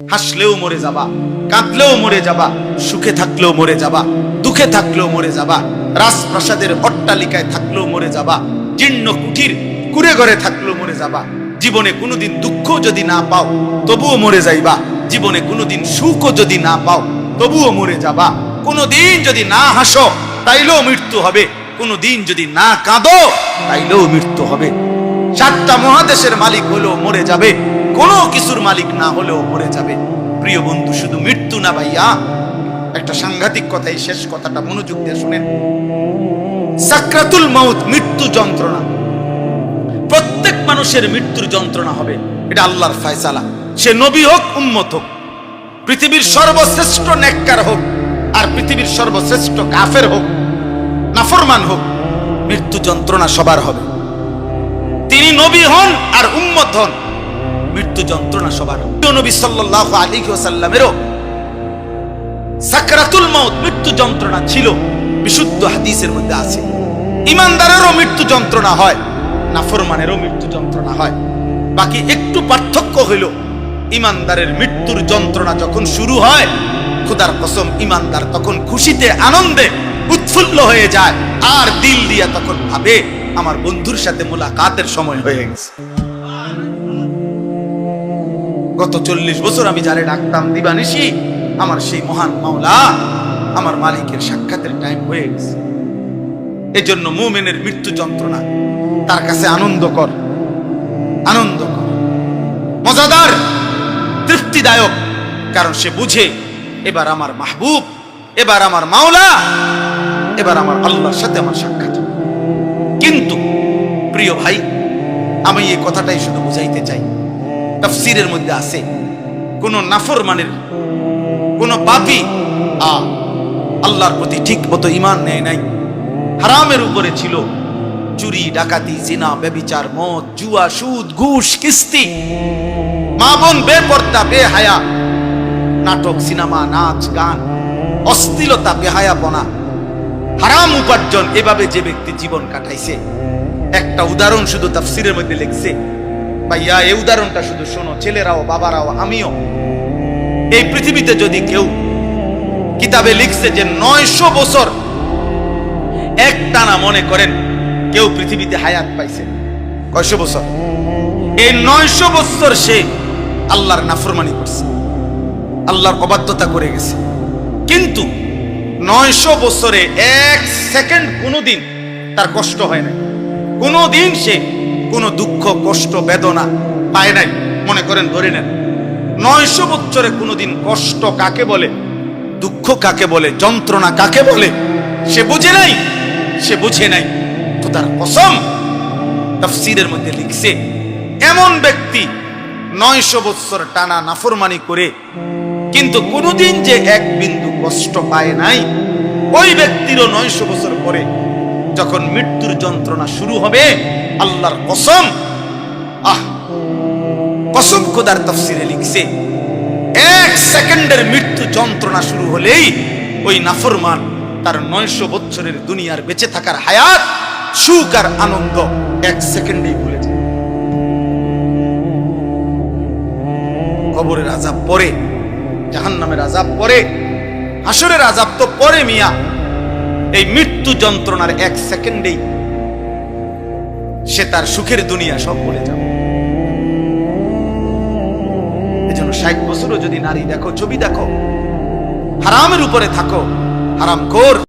হাসলেও মরে যাবা, কাঁদলেও মরে যাবা, সুখে থাকলেও মরে যাবা, দুঃখে থাকলেও মরে যাবা, রাজপ্রাসাদের অট্টালিকায় থাকলেও মরে যাবা, জীর্ণ কুঠির কুড়ে ঘরে থাকলেও মরে যাবা, জীবনে কোনোদিন দুঃখ যদি না পাও, তবুও মরে যাইবা, জীবনে কোনোদিন সুখও যদি না পাও, তবুও মরে যাবা, কোনোদিন যদি না হাসো, তাইলেও মৃত্যু হবে, কোনোদিন যদি না কাঁদো, তাইলেও মৃত্যু হবে। সাতটা মহাদেশের মালিক হলেও মরে যাবে কোনো কিছুর মালিক না হলেও মরে যাবে। প্রিয় বন্ধু, শুধু মৃত্যু না ভাইয়া, একটা সাংঘাতিক কথাই শেষ কথাটা মনোযোগ দিয়ে শুনেন। সাকরাতুল মাউত, মৃত্যু যন্ত্রণা। প্রত্যেক মানুষের মৃত্যুর যন্ত্রণা হবে। এটা আল্লাহর ফয়সালা। সে নবী হোক, উম্মত হোক, পৃথিবীর সর্বশ্রেষ্ঠ নেককার হোক, আর পৃথিবীর সর্বশ্রেষ্ঠ কাফের হোক, নাফরমান হোক, মৃত্যু যন্ত্রণা সবার হবে। তিনি নবী হন আর উম্মত হন। মৃত্যু যন্ত্রণা সবার। নবী সাল্লাল্লাহু আলাইহি ওয়াসাল্লামেরও সাকরাতুল মাউত মৃত্যু যন্ত্রণা ছিল, বিশুদ্ধ হাদিসের মধ্যে আছে। ইমানদারেরও মৃত্যু যন্ত্রণা হয়, নাফরমানেরও মৃত্যু যন্ত্রণা হয়। বাকি একটু পার্থক্য হইল, ইমানদারের মৃত্যুর যন্ত্রণা যখন শুরু হয়, খুদার কসম, ইমানদার তখন খুশিতে, আনন্দে উৎফুল্ল হয়ে যায়। আর দিল দিয়া তখন ভাবে, আমার বন্ধুর সাথে মোলাকাতের সময় হয়ে গেছে। গত চল্লিশ বছর আমি যারে ডাকতাম দিবানিসি আমার সেই মহান মাওলা আমার মালিকের সাক্ষাতের টাইম হয়ে গেছে। এজন্য মুমেনের মৃত্যু যন্ত্রণা, তার কাছে আনন্দকর আনন্দকর মজাদার, তৃপ্তিদায়ক, কারণ সে বুঝে, এবার আমার মাহবুব, এবার আমার মাওলা, এবার আমার আল্লাহর সাথে আমার সাক্ষাৎ। কিন্তু, প্রিয় ভাই, আমি এই কথাটাই শুধু বুঝাইতে চাই। তাফসিরের মধ্যে আছে। কোন নাফরমানের, কোন পাপী, আ, আল্লাহর প্রতি ঠিক মতো ইমান নেয় নাই। হারামের উপরে ছিল চুরি, ডাকাতি, জিনা ব্যবিচার মদ, জুয়া, সুদ, ঘুষ, কিস্তি। মা বোন, বেপর্দা, বেহায়া, নাটক, সিনেমা, নাচ, গান, অশ্লীলতা, বেহায়াপনা। হারাম উপার্জন, এভাবে যে ব্যক্তি জীবন কাটাইছে। একটা উদাহরণ শুধু তাফসিরের মধ্যে লিখছে। ভাইয়া, এই উদাহরণটা শুধু শোনো, ছেলেরাও, বাবারাও, আমিও। এই পৃথিবীতে যদি কেউ কিতাবে লিখছে যে নয়শো বছর এক টানা মনে করেন, কেউ পৃথিবীতে হায়াত পাইছে। কয়শো বছর? এই নয়শো বছর সে আল্লাহর নাফরমানি করছে, আল্লাহর অবাধ্যতা করে গেছে। কিন্তু নয়শো বছরে এক সেকেন্ড কোনোদিন তার কষ্ট হয় নাই। কোনোদিন সে কোনো দুঃখ, কষ্ট, বেদনা পায় নাই। মনে করেন, ধরে নেন। নয়শো বছরে কোনোদিন কষ্ট কাকে বলে, দুঃখ কাকে বলে, যন্ত্রণা কাকে বলে, সে বুঝে নাই, সে বুঝে নাই। তো তার কসম তফসিরের মধ্যে লিখছে, এমন ব্যক্তি নয়শো বৎসর টানা নাফরমানি করে, কিন্তু কোনোদিন যে এক বিন্দু কষ্ট পায় নাই, ওই ব্যক্তিরও নয়শো বছর পরে যখন মৃত্যুর যন্ত্রণা শুরু হবে, আল্লাহর কসম, আহ, কসম খোদার তফসিরে লিখছে, এক সেকেন্ডের মৃত্যু যন্ত্রণা শুরু হলেই ওই নাফরমান তার নয়শো বছরের দুনিয়ার বেঁচে থাকার হায়াত, সুখ আর আনন্দ এক সেকেন্ডেই ভুলে যায়। কবরের আজাব পরে, জাহান্নামের আজাব পরে হাসরের আজাব তো পরে মিয়া এই মৃত্যু যন্ত্রণার এক সেকেন্ডেই সে তার সুখের দুনিয়া সব বলে যাবে। এজন্য ষাট বছরও যদি নারী দেখো, ছবি দেখো, হারামের উপরে থাকো, হারাম কর।